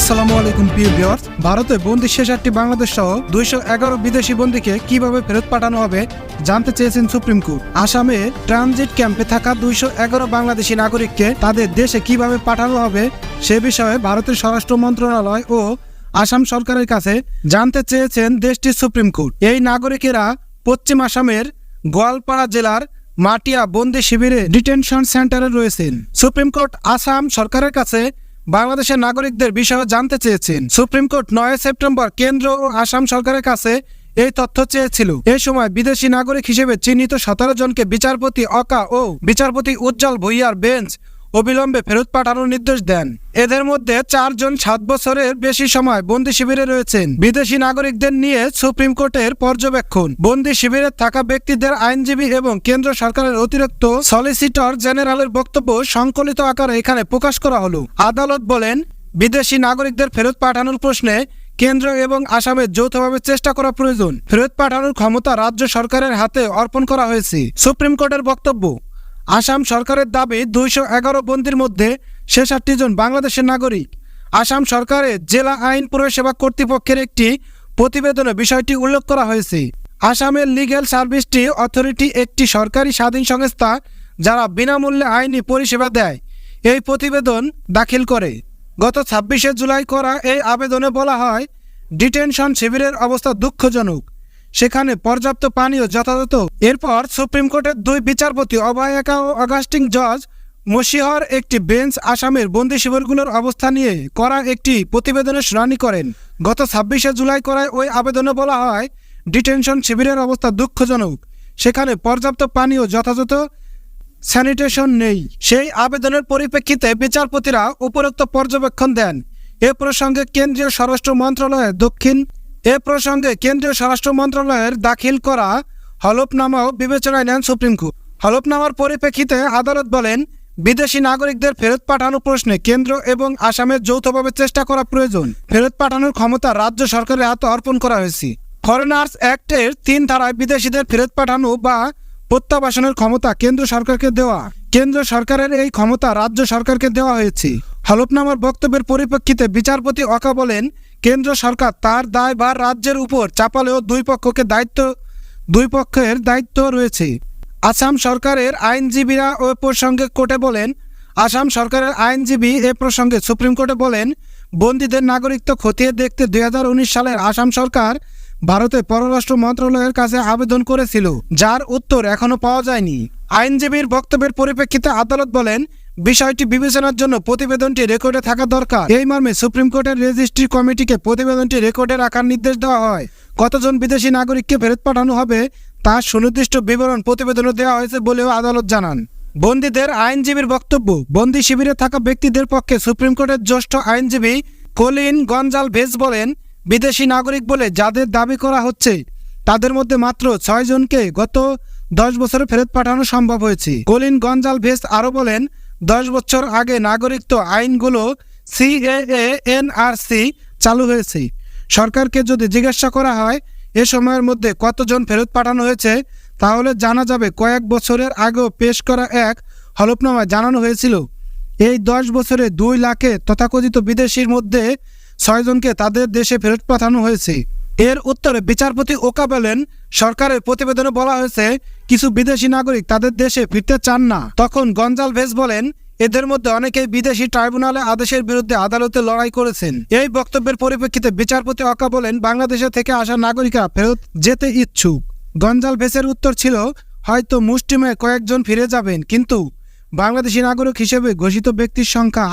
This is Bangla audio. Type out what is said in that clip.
আসসালামু আলাইকুম, প্রিয় ভিউয়ার্স। ভারতে বন্দি শেষ বাংলাদেশ সহ দুইশো এগারো বিদেশি বন্দীকে কীভাবে ফেরত পাঠানো হবে জানতে চেয়েছেন সুপ্রিম কোর্ট। আসামে ট্রানজিট ক্যাম্পে থাকা দুইশো এগারো বাংলাদেশি নাগরিককে তাদের দেশে কীভাবে পাঠানো হবে সে বিষয়ে ভারতের স্বরাষ্ট্র মন্ত্রণালয় ও আসাম সরকারের কাছে জানতে চেয়েছেন দেশটির সুপ্রিম কোর্ট। এই নাগরিকেরা পশ্চিম আসামের গোয়ালপাড়া জেলার মাটিয়া বন্দি শিবিরে ডিটেনশন সেন্টারে রয়েছেন। সুপ্রিম কোর্ট আসাম সরকারের কাছে বাংলাদেশের নাগরিকদের বিষয়ে জানতে চেয়েছেন। সুপ্রিম কোর্ট নয় সেপ্টেম্বর কেন্দ্র ও আসাম সরকারের কাছে এই তথ্য চেয়েছিল। এ সময় বিদেশি নাগরিক হিসেবে চিহ্নিত সতেরো জনকে বিচারপতি অকা ও বিচারপতি উজ্জ্বল ভুইয়ার বেঞ্চ অবিলম্বে ফেরত পাঠানোর নির্দেশ দেন। এদের মধ্যে চারজন সাত বছরের বেশি সময় বন্দি শিবিরে রয়েছেন। বিদেশি নাগরিকদের নিয়ে সুপ্রিম কোর্টের পর্যবেক্ষণ। বন্দি শিবিরে থাকা ব্যক্তিদের আইনজীবী এবং কেন্দ্র সরকারের অতিরিক্ত সলিসিটর জেনারেলের বক্তব্য সংকলিত আকারে এখানে প্রকাশ করা হলো। আদালত বলেন, বিদেশি নাগরিকদের ফেরত পাঠানোর প্রশ্নে কেন্দ্র এবং আসামে যৌথভাবে চেষ্টা করা প্রয়োজন। ফেরত পাঠানোর ক্ষমতা রাজ্য সরকারের হাতে অর্পণ করা হয়েছে। সুপ্রিম কোর্টের বক্তব্য আসাম সরকারের দাবি দুইশো এগারো বন্দির মধ্যে শেষ আটটি জন বাংলাদেশের নাগরিক। আসাম সরকারের জেলা আইন পরিষেবা কর্তৃপক্ষের একটি প্রতিবেদনে বিষয়টি উল্লেখ করা হয়েছে। আসামের লিগ্যাল সার্ভিসটি অথরিটি একটি সরকারি স্বাধীন সংস্থা যারা বিনামূল্যে আইনি পরিষেবা দেয়। এই প্রতিবেদন দাখিল করে। গত ছাব্বিশে জুলাই করা এই আবেদনে বলা হয়, ডিটেনশন শিবিরের অবস্থা দুঃখজনক। সেখানে পর্যাপ্ত পানীয় যথাযথ। এরপর সুপ্রিম কোর্টের দুই বিচারপতি অভয়াকা ও অগাস্টিং জজ মসিহর একটি বেঞ্চ আসামের বন্দি শিবিরগুলোর অবস্থা নিয়ে করা একটি প্রতিবেদনের শুনানি করেন। গত ছাব্বিশে জুলাই করায় ওই আবেদনে বলা হয়, ডিটেনশন শিবিরের অবস্থা দুঃখজনক। সেখানে পর্যাপ্ত পানীয় যথাযথ স্যানিটেশন নেই। সেই আবেদনের পরিপ্রেক্ষিতে বিচারপতিরা উপরোক্ত পর্যবেক্ষণ দেন। এ প্রসঙ্গে কেন্দ্রীয় স্বরাষ্ট্র মন্ত্রণালয়ের দক্ষিণ এ প্রসঙ্গে কেন্দ্রীয় স্বরাষ্ট্র মন্ত্রণালয়ের দাখিল করা হলফনামাও বিবেচনায় নেন সুপ্রিম কোর্ট। হলফনামার পরিপ্রেক্ষিতে আদালত বলেন, বিদেশি নাগরিকদের ফেরত পাঠানো প্রশ্নে কেন্দ্র এবং আসামের যৌথভাবে চেষ্টা করা প্রয়োজন। ফেরত পাঠানোর ক্ষমতা রাজ্য সরকারের হাতে অর্পণ করা হয়েছে। ফরেনার্স অ্যাক্টের তিন ধারায় বিদেশিদের ফেরত পাঠানো বা প্রত্যাবাসনের ক্ষমতা কেন্দ্র সরকারকে দেওয়া। কেন্দ্র সরকারের এই ক্ষমতা রাজ্য সরকারকে দেওয়া হয়েছে। হলফনামার বক্তব্যের পরিপ্রেক্ষিতে বিচারপতি অকা বলেন কেন্দ্র সরকার তার দায়ভার রাজ্যের উপর চাপালেও দুই পক্ষকে দায়িত্ব, দুই পক্ষের দায়িত্ব রয়েছে। আসাম সরকারের আইনজীবীরা ও প্রসঙ্গে কোর্টে বলেন, আসাম সরকারের আইনজীবী এ প্রসঙ্গে সুপ্রিম কোর্টে বলেন, বন্দীদের নাগরিকত্ব খতিয়ে দেখতে দুই হাজার উনিশ সালের আসাম সরকার ভারতের পররাষ্ট্র মন্ত্রণালয়ের কাছে আবেদন করেছিল, যার উত্তর এখনও পাওয়া যায়নি। আইনজীবীর বক্তব্যের পরিপ্রেক্ষিতে আদালত বলেন বিষয়টি বিবেচনার জন্য প্রতিবেদনটি রেকর্ডে থাকা দরকার। এই মর্মে সুপ্রিম কোর্টের রেজিস্ট্রি কমিটিকে প্রতিবেদনটি রেকর্ডে রাখার নির্দেশ দেওয়া হয়। কতজন বিদেশি নাগরিককে ফেরত পাঠানো হবে তার সুনির্দিষ্ট বিবরণ প্রতিবেদনে দেওয়া হয়েছে বলেও আদালত জানান। বন্দীদের আইনজীবীর বক্তব্য, বন্দি শিবিরে থাকা ব্যক্তিদের পক্ষে সুপ্রিম কোর্টের জ্যেষ্ঠ আইনজীবী কলিন গঞ্জাল ভেজ বলেন, বিদেশি নাগরিক বলে যাদের দাবি করা হচ্ছে, তাদের মধ্যে মাত্র ছয় জনকে গত দশ বছরে ফেরত পাঠানো সম্ভব হয়েছে। কলিন গঞ্জাল ভেস আরও বলেন দশ বছর আগে নাগরিকত্ব আইনগুলো সিএএ এনআরসি চালু হয়েছে। সরকারকে যদি জিজ্ঞাসা করা হয়, এ সময়ের মধ্যে কতজন ফেরত পাঠানো হয়েছে, তাহলে জানা যাবে কয়েক বছরের আগেও পেশ করা এক হলফনামায় জানানো হয়েছিল। এই দশ বছরে দুই লাখে তথাকথিত বিদেশির মধ্যে ছয়জনকে তাদের দেশে ফেরত পাঠানো হয়েছে। এর উত্তরে বিচারপতি ওকা বলেন, সরকারের প্রতিবেদনে বলা হয়েছে, কিছু বিদেশি নাগরিক তাদের দেশে ফিরতে চান না। তখন গঞ্জাল ভেজ বলেন, এদের মধ্যে অনেকেই বিদেশি ট্রাইব্যুনালে আদেশের বিরুদ্ধে আদালতে লড়াই করেছেন। এই বক্তব্যের পরিপ্রেক্ষিতে বিচারপতি অকা বলেন, বাংলাদেশে থেকে আসা নাগরিকরা ফেরত যেতে ইচ্ছুক। গঞ্জাল ভেসের উত্তর ছিল, হয়তো মুষ্টিমে কয়েকজন ফিরে যাবেন, কিন্তু বাংলাদেশি নাগরিক হিসেবে ঘোষিত ব্যক্তির সংখ্যা